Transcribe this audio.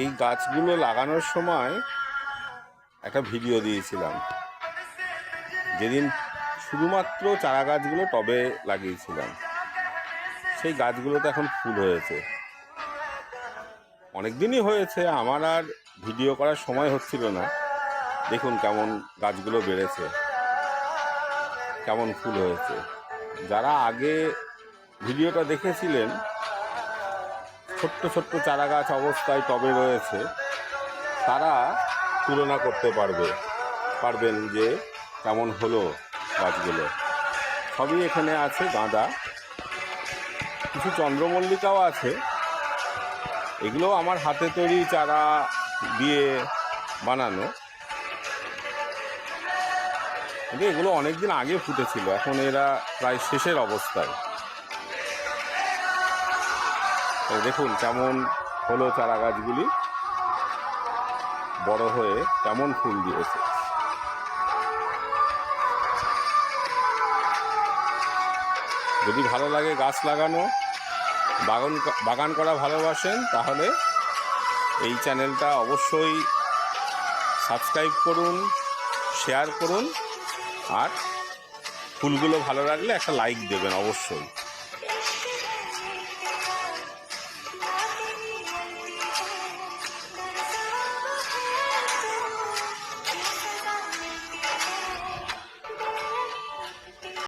এই গাছগুলো লাগানোর সময় একটা ভিডিও দিয়েছিলাম। যেদিন শুধুমাত্র চারা গাছগুলো টবে লাগিয়েছিলাম, সেই গাছগুলোতে এখন ফুল হয়েছে। অনেক দিনই হয়েছে, আমার আর ভিডিও করার সময় হচ্ছিল না। দেখুন কেমন গাছগুলো বেড়েছে, কেমন ফুল হয়েছে। যারা আগে ভিডিওটা দেখেছিলেন ছোট্ট ছোট্ট চারা গাছ অবস্থায় টবে রয়েছে, তারা তুলনা করতে পারবে, পারবেন যে কেমন হলো গাছগুলো। সবই এখানে আছে গাঁদা। কিছু চন্দ্রমল্লিকাও আছে। এগুলো আমার হাতে তৈরি চারা দিয়ে বানানো। কিন্তু এগুলো অনেকদিন আগে ফুটেছিল, এখন এরা প্রায় শেষের অবস্থায়। দেখুন কেমন হলো চারা গাছগুলি বড় হয়ে কেমন ফুল দিয়েছে। যদি ভালো লাগে গাছ লাগানো, বাগান বাগান করা ভালোবাসেন, তাহলে এই চ্যানেলটা অবশ্যই সাবস্ক্রাইব করুন, শেয়ার করুন, আর ফুলগুলো ভালো লাগলে একটা লাইক দেবেন অবশ্যই।